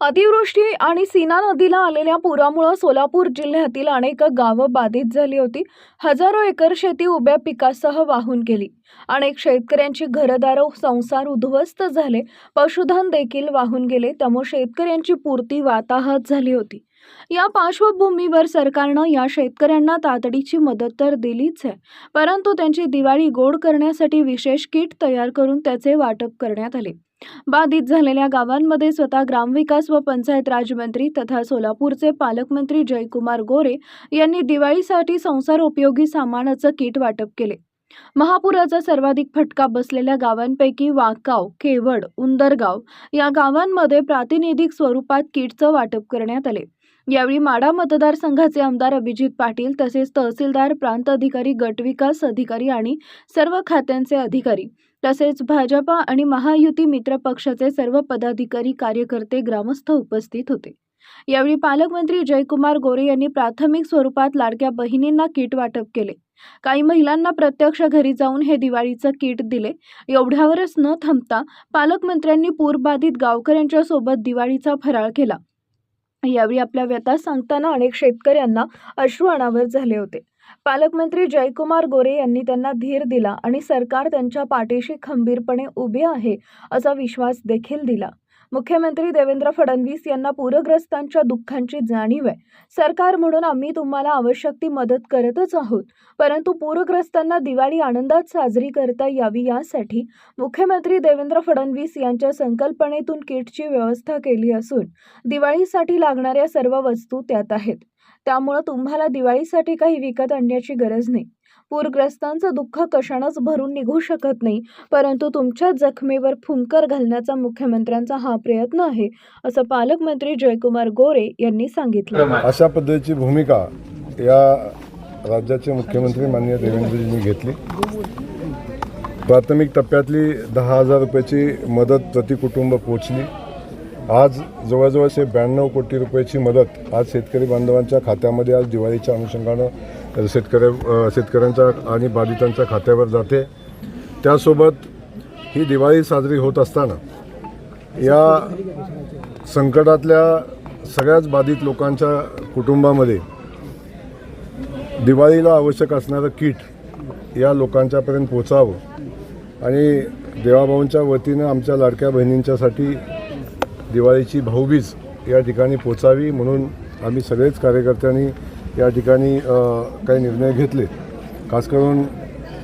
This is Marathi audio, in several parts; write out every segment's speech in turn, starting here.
अतिवृष्टी आणि सीना नदीला आलेल्या पुरामुळं सोलापूर जिल्ह्यातील अनेक गावं बाधित झाली होती. हजारो एकर शेती उभ्या पिकासह वाहून गेली. अनेक शेतकऱ्यांची घरदारो संसार उद्ध्वस्त झाले. पशुधन देखील वाहून गेले. त्यामुळे शेतकऱ्यांची पूर्ती वाताहत झाली होती. या पार्श्वभूमीवर सरकारनं या शेतकऱ्यांना तातडीची मदत तर दिलीच आहे. परंतु त्यांची दिवाळी गोड करण्यासाठी विशेष किट तयार करून त्याचे वाटप करण्यात आले. बाधित झालेल्या गावांमध्ये स्वतः ग्रामविकास व पंचायत राजमंत्री तथा सोलापूरचे पालकमंत्री जयकुमार गोरे यांनी दिवाळीसाठी संसार उपयोगी सामानाचं किट वाटप केले. महापुराचा सर्वाधिक फटका बसलेल्या गावांपैकी वाकाव केवड उंदरगाव या गावांमध्ये प्रातिनिधिक स्वरूपात किटचं वाटप करण्यात आले. यावेळी माडा मतदारसंघाचे आमदार अभिजित पाटील तसेच तहसीलदार प्रांत अधिकारी गटविकास अधिकारी आणि सर्व खात्यांचे अधिकारी तसेच भाजपा आणि महायुती मित्र पक्षाचे सर्व पदाधिकारी कार्यकर्ते ग्रामस्थ उपस्थित होते. यावेळी पालकमंत्री जयकुमार गोरे यांनी प्राथमिक स्वरूपात लाडक्या बहिणींना किट वाटप केले. काही महिलांना प्रत्यक्ष घरी जाऊन हे दिवाळीचं किट दिले. एवढ्यावरच न थांबता पालकमंत्र्यांनी पूरबाधित गावकऱ्यांच्या सोबत दिवाळीचा फराळ केला. यावेळी आपल्या व्यथा सांगताना अनेक शेतकऱ्यांना अश्रू अनावर झाले होते. पालकमंत्री जयकुमार गोरे यांनी त्यांना धीर दिला आणि सरकार त्यांच्या पाठीशी खंबीरपणे उभे आहे असा विश्वास देखील दिला. मुख्यमंत्री देवेंद्र फडणवीस यांना पूरग्रस्तांच्या दुःखांची जाणीव आहे. सरकार म्हणून आम्ही तुम्हाला आवश्यक ती मदत करतच आहोत. परंतु पूरग्रस्तांना दिवाळी आनंदात साजरी करता यावी यासाठी मुख्यमंत्री देवेंद्र फडणवीस यांच्या संकल्पनेतून किटची व्यवस्था केली असून दिवाळीसाठी लागणाऱ्या सर्व वस्तू त्यात आहेत. त्यामुळं तुम्हाला दिवाळीसाठी काही विकत आणण्याची गरज नाही. पूरग्रस्तांचं दुःख कशानंच भरून निघू शकत नाही. परंतु तुमच्या जखमेवर फुंकर घालण्याचा मुख्यमंत्र्यांचा हा प्रयत्न आहे असं पालकमंत्री जयकुमार गोरे यांनी सांगितलं. अशा पद्धतीची भूमिका या राज्याचे मुख्यमंत्री माननीय देवेंद्रजींनी घेतली. प्राथमिक टप्प्यातली दहा हजार रुपयाची मदत प्रति कुटुंब पोचली आज जवळजवळशे ब्याण्णव कोटी रुपयाची मदत आज शेतकरी बांधवांच्या खात्यामध्ये आज दिवाळीच्या अनुषंगानं शेतकऱ्या शेतकऱ्यांच्या आणि बाधितांच्या खात्यावर जाते. त्यासोबत ही दिवाळी साजरी होत असताना या संकटातल्या सगळ्याच बाधित लोकांच्या कुटुंबामध्ये दिवाळीला आवश्यक असणारं किट या लोकांच्यापर्यंत पोचावं आणि देवाभाऊंच्या वतीनं आमच्या लाडक्या बहिणींच्यासाठी दिवाळीची भाऊबीज या ठिकाणी पोचावी म्हणून आम्ही सगळेच कार्यकर्त्यांनी या ठिकाणी काही निर्णय घेतले. खास करून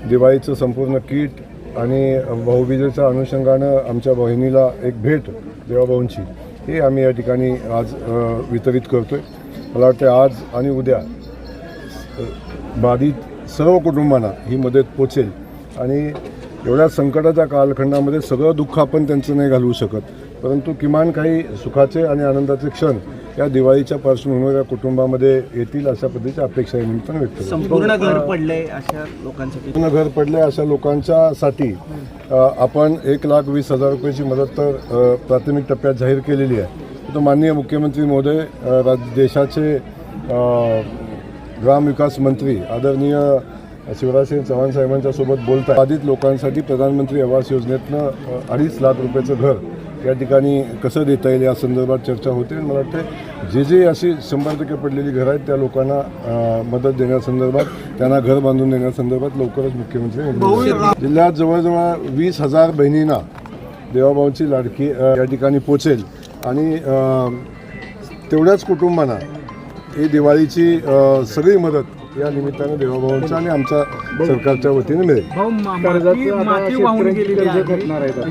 दिवाळीचं संपूर्ण किट आणि भाऊबीजेच्या अनुषंगानं आमच्या बहिणीला एक भेट देवाभाऊंची हे आम्ही या ठिकाणी आज वितरित करतो आहे मला वाटते आज आणि उद्या बाधित सर्व कुटुंबांना ही मदत पोचेल. आणि एवढ्या संकटाच्या कालखंडामध्ये सगळं दुःख आपण त्यांचं नाही घालवू शकत. परंतु किमान काही सुखाचे आणि आनंदाचे क्षण या दिवाळीच्या पार्श्वभूमीवर या कुटुंबामध्ये येतील अशा पद्धतीची अपेक्षा या निमित्तानं व्यक्त करतो. संपूर्ण घर पडलंय अशा लोकांसाठी? पूर्ण घर पडले अशा लोकांच्यासाठी आपण एक लाख वीस हजार रुपयाची मदत तर प्राथमिक टप्प्यात जाहीर केलेली आहे. तो माननीय मुख्यमंत्री महोदय अ, राज देशाचे ग्रामविकास मंत्री आदरणीय शिवराजसिंह चव्हाण साहेबांच्या सोबत बोलत आहे बाधित लोकांसाठी प्रधानमंत्री आवास योजनेतनं अडीच लाख रुपयाचं घर या ठिकाणी कसं देता येईल या संदर्भात चर्चा होते आणि मला वाटते जे जे अशी शंभर टक्के पडलेली घरं आहेत त्या लोकांना मदत देण्यासंदर्भात त्यांना घर बांधून देण्यासंदर्भात लवकरच मुख्यमंत्री. जिल्ह्यात जवळजवळ वीस हजार बहिणींना देवाभाऊंची लाडकी या ठिकाणी पोचेल आणि तेवढ्याच कुटुंबांना ही दिवाळीची सगळी मदत या निमित्तानं देवाभाऊंच्या आणि आमच्या सरकारच्या वतीने मिळेल. भाऊ मा- माती माती वाहून गेलेली आहे.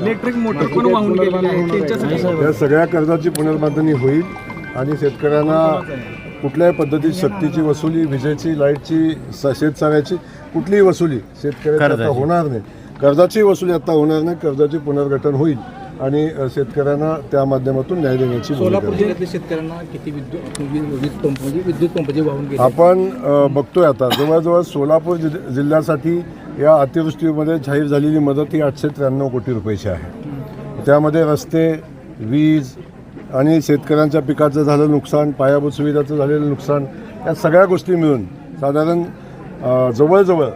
इलेक्ट्रिक मोटर पण वाहून गेलेली आहे. त्यांच्यासाठी या सगळ्या कर्जाची पुनर्बांधणी होईल आणि शेतकऱ्यांना कुठल्याही पद्धतीत शक्तीची वसुली विजेची लाईटची स- शेतसाऱ्याची कुठलीही वसुली शेतकऱ्याची आता होणार नाही. कर्जाची वसुली आता होणार नाही. कर्जाची पुनर्गठन होईल. आणि शेतकऱ्यांना त्या माध्यमातून न्याय देण्याची सोलापूर. जिल्ह्यातल्या शेतकऱ्यांना किती विद्युत वीज पंप म्हणजे विद्युत पंप जे वाहून गेले आपण बघतोय आता जवळजवळ सोलापूर जिल्ह- जिल्ह्यासाठी या अतिवृष्टीमध्ये जाहीर झालेली मदत ही आठशे त्र्याण्णव कोटी रुपयाची आहे. त्यामध्ये रस्ते वीज आणि शेतकऱ्यांच्या पिकाचं झालेलं नुकसान पायाभूत सुविधाचं झालेलं नुकसान या सगळ्या गोष्टी मिळून साधारण जवळजवळ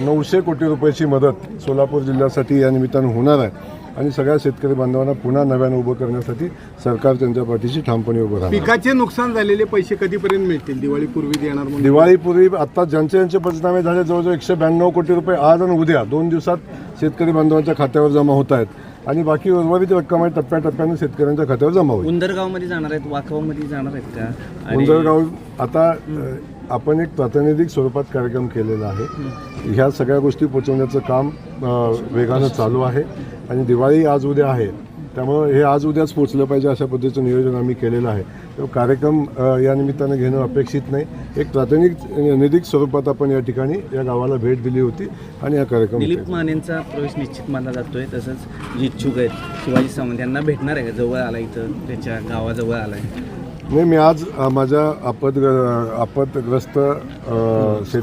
नऊशे कोटी रुपयाची मदत सोलापूर जिल्ह्यासाठी या निमित्तानं होणार आहे. आणि सगळ्या शेतकरी बांधवांना पुन्हा नव्यानं उभं करण्यासाठी सरकार त्यांच्या पाठीशी ठामपणे उभं राहणार. पिकाचे नुकसान झालेले पैसे कधीपर्यंत मिळतील? दिवाळीपूर्वी देणार म्हणून. दिवाळीपूर्वी आता ज्यांचे ज्यांचे पंचनामे झाले जवळजवळ एकशे ब्याण्णव कोटी रुपये आज आणि उद्या दोन दिवसात शेतकरी बांधवांच्या खात्यावर जमा होत आहेत. आणि बाकी उर्वरित रक्कम आहे टप्प्याटप्प्याने शेतकऱ्यांच्या खात्यावर जमा होईल. उंदरगावमध्ये जाणार आहेत वाखवामध्ये जाणार आहेत का? उंदरगाव आता आपण एक प्रातिनिधिक स्वरूपात कार्यक्रम केलेला आहे. ह्या सगळ्या गोष्टी पोचवण्याचं काम वेगानं चालू आहे. आणि दिवाळी आज उद्या आहे. त्यामुळं हे आज उद्याच पोचलं पाहिजे अशा पद्धतीचं नियोजन आम्ही केलेलं आहे. तो कार्यक्रम या निमित्तानं घेणं अपेक्षित नाही. एक प्रातिनिधिक निधिक स्वरूपात आपण या ठिकाणी या गावाला भेट दिली होती आणि हा कार्यक्रम दिलीप मानेंचा प्रवेश निश्चित मानला जातोय. तसंच जे इच्छुक आहेत शिवाजी सावंत यांना भेटणार आहे जवळ आला इथं त्याच्या गावाजवळ आला आहे. नाही मी आज माझ्या आपदग्र आपदग्रस्त शेत